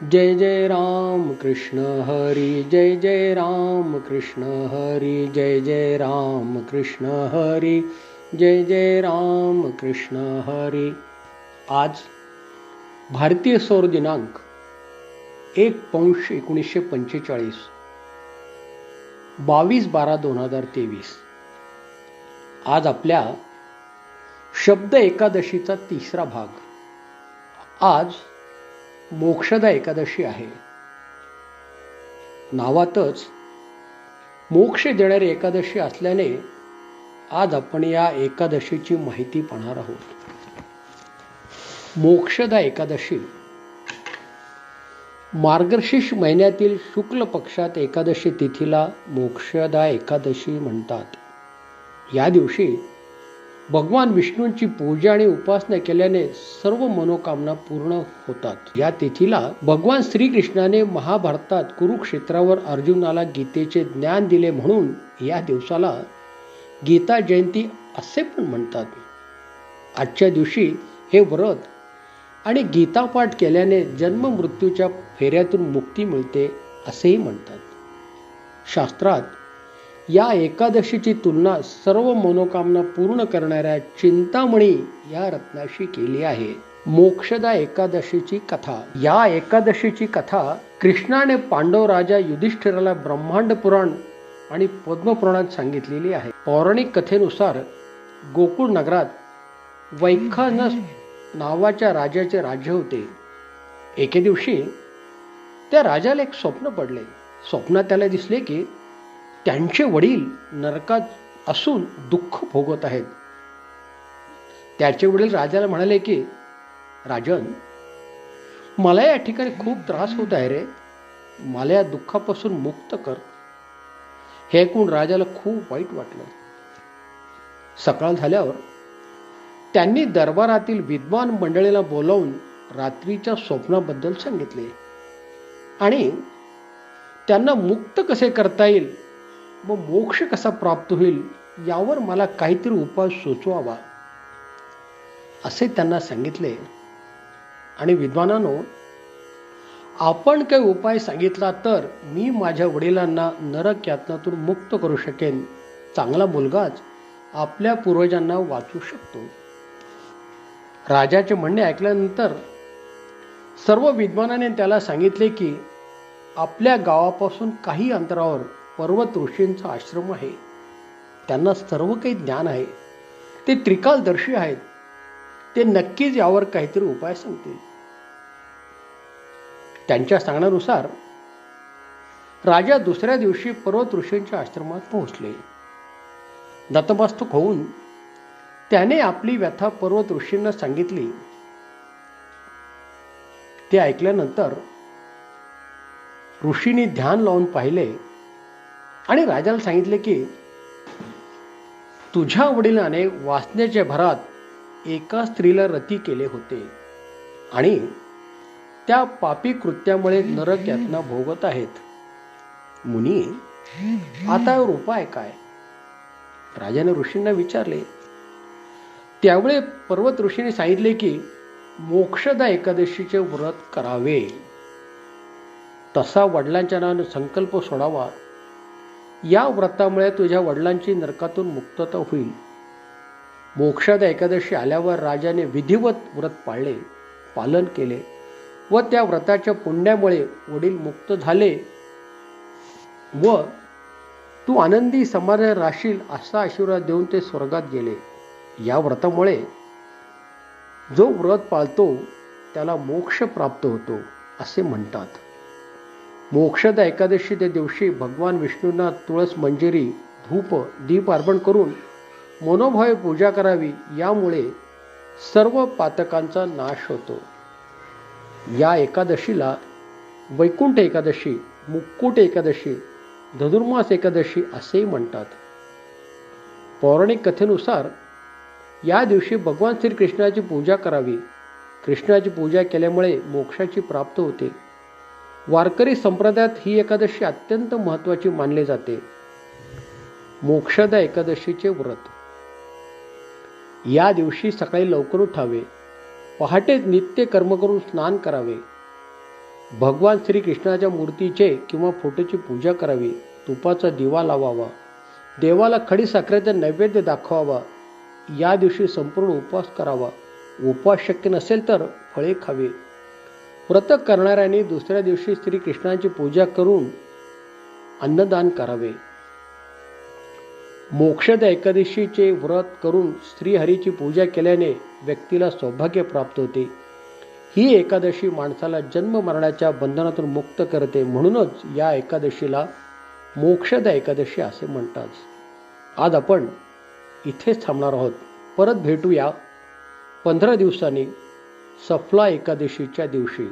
जय जय राम कृष्ण हरी जय जय राम कृष्ण हरी जय जय राम कृष्ण हरी जय जय राम कृष्ण हरी. आज भारतीय सौर दिनांक एक पौष एकोणीसशे पंचेचाळीस बावीस बारा दोन हजार तेवीस. आज आपल्या शब्द एकादशीचा तिसरा भाग. आज मोक्षदा एकादशी आहे. नावातच मोक्ष देणारी एकादशी असल्याने आज आपण या एकादशीची माहिती पाहणार आहोत. मोक्षदा एकादशी मार्गशीर्ष महिन्यातील शुक्ल पक्षात एकादशी तिथीला मोक्षदा एकादशी म्हणतात. या दिवशी भगवान विष्णूंची पूजा आणि उपासना केल्याने सर्व मनोकामना पूर्ण होतात. या तिथीला भगवान श्रीकृष्णाने महाभारतात कुरुक्षेत्रावर अर्जुनाला गीतेचे ज्ञान दिले म्हणून या दिवसाला गीता जयंती असे पण म्हणतात. आजच्या दिवशी हे व्रत आणि गीतापाठ केल्याने जन्म मृत्यूच्या फेऱ्यातून मुक्ती मिळते असेही म्हणतात. शास्त्रात या एकादशीची तुलना सर्व मनोकामना पूर्ण करणाऱ्या चिंतामणी या रत्नाशी केली आहे. मोक्षदा एकादशीची कथा. या एकादशीची कथा कृष्णाने पांडव राजा युधिष्ठिराला ब्रह्मांड पुराण आणि पद्मपुराणात सांगितलेली आहे. पौराणिक कथेनुसार गोकुळ नगरात वैखानस नावाच्या राजाचे राज्य होते. एके दिवशी त्या राजाला एक स्वप्न पडले. स्वप्नात त्याला दिसले की त्यांचे वडील नरकात असून दुःख भोगत आहेत. त्याचे वडील राजाला म्हणाले की राजन मला या ठिकाणी खूप त्रास होत आहे रे. मला या दुःखापासून मुक्त कर. हे ऐकून राजाला खूप वाईट वाटलं. सकाळ झाल्यावर त्यांनी दरबारातील विद्वान मंडळीला बोलावून रात्रीच्या स्वप्नाबद्दल सांगितले. आणि त्यांना मुक्त कसे करता येईल मग मोक्ष कसा प्राप्त होईल यावर मला काहीतरी उपाय सुचवावा असे त्यांना सांगितले. आणि विद्वानानो आपण काही उपाय सांगितला तर मी माझ्या वडिलांना नरक यातनातून मुक्त करू शकेन. चांगला मुलगाच आपल्या पूर्वजांना वाचू शकतो. राजाचे म्हणणे ऐकल्यानंतर सर्व विद्वानाने त्याला सांगितले की आपल्या गावापासून काही अंतरावर पर्वत ऋषींचा आश्रम आहे. त्यांना सर्व काही ज्ञान आहे. ते त्रिकालदर्शी आहेत. ते नक्कीच यावर काहीतरी उपाय सांगतील. त्यांच्या सांगण्यानुसार राजा दुसऱ्या दिवशी पर्वत ऋषींच्या आश्रमात पोहोचले. नतमस्तक होऊन त्याने आपली व्यथा पर्वत ऋषींना सांगितली. ते ऐकल्यानंतर ऋषींनी ध्यान लावून पाहिले. आणि राजाला सांगितले की तुझ्या वडिलाने वासनेच्या भरात एका स्त्रीला रती केले होते आणि त्या पापी कृत्यामुळे नरक यातना भोगत आहेत. मुनी आता उपाय काय? राजाने ऋषींना विचारले. त्यावेळे पर्वत ऋषीने सांगितले की मोक्षदा एकादशीचे व्रत करावे. तसा वडिलांच्या नावाने संकल्प सोडावा. या व्रतामुळे तुझ्या वडिलांची नरकातून मुक्तता होईल. मोक्षदा एकादशी आल्यावर राजाने विधिवत व्रत पाळले पालन केले व त्या व्रताच्या पुण्यामुळे वडील मुक्त झाले व तू आनंदी समाधान राशील असा आशीर्वाद देऊन ते स्वर्गात गेले. या व्रतामुळे जो व्रत पाळतो त्याला मोक्ष प्राप्त होतो असे म्हणतात. मोक्षदा एकादशी त्या दिवशी भगवान विष्णूंना तुळस मंजिरी धूप दीप अर्पण करून मनोभावे पूजा करावी. यामुळे सर्व पातकांचा नाश होतो. या एकादशीला वैकुंठ एकादशी मुक्कुट एकादशी धनुर्मास एकादशी असेही म्हणतात. पौराणिक कथेनुसार या दिवशी भगवान श्रीकृष्णाची पूजा करावी. कृष्णाची पूजा केल्यामुळे मोक्षाची प्राप्त होते. वारकरी संप्रदायात ही एकादशी अत्यंत महत्त्वाची मानली जाते. मोक्षदा एकादशीचे व्रत. या दिवशी सकाळी लवकर उठावे. पहाटे नित्य कर्म करून स्नान करावे. भगवान श्रीकृष्णाच्या मूर्तीचे किंवा फोटोची पूजा करावी. तुपाचा दिवा लावावा. देवाला खडी साखरेचा नैवेद्य दाखवावा. या दिवशी संपूर्ण उपवास करावा. उपवास शक्य नसेल तर फळे खावे. व्रत करणाऱ्यांनी दुसऱ्या दिवशी श्रीकृष्णाची पूजा करून अन्नदान करावे. मोक्षद एकादशीचे व्रत करून श्रीहरीची पूजा केल्याने व्यक्तीला सौभाग्य प्राप्त होते. ही एकादशी माणसाला जन्म मरणाच्या बंधनातून मुक्त करते म्हणूनच या एकादशीला मोक्षदा एकादशी असे म्हणतात. आज आपण इथेच थांबणार आहोत. परत भेटूया पंधरा दिवसांनी. सफला एकादशीच्या दिवशी.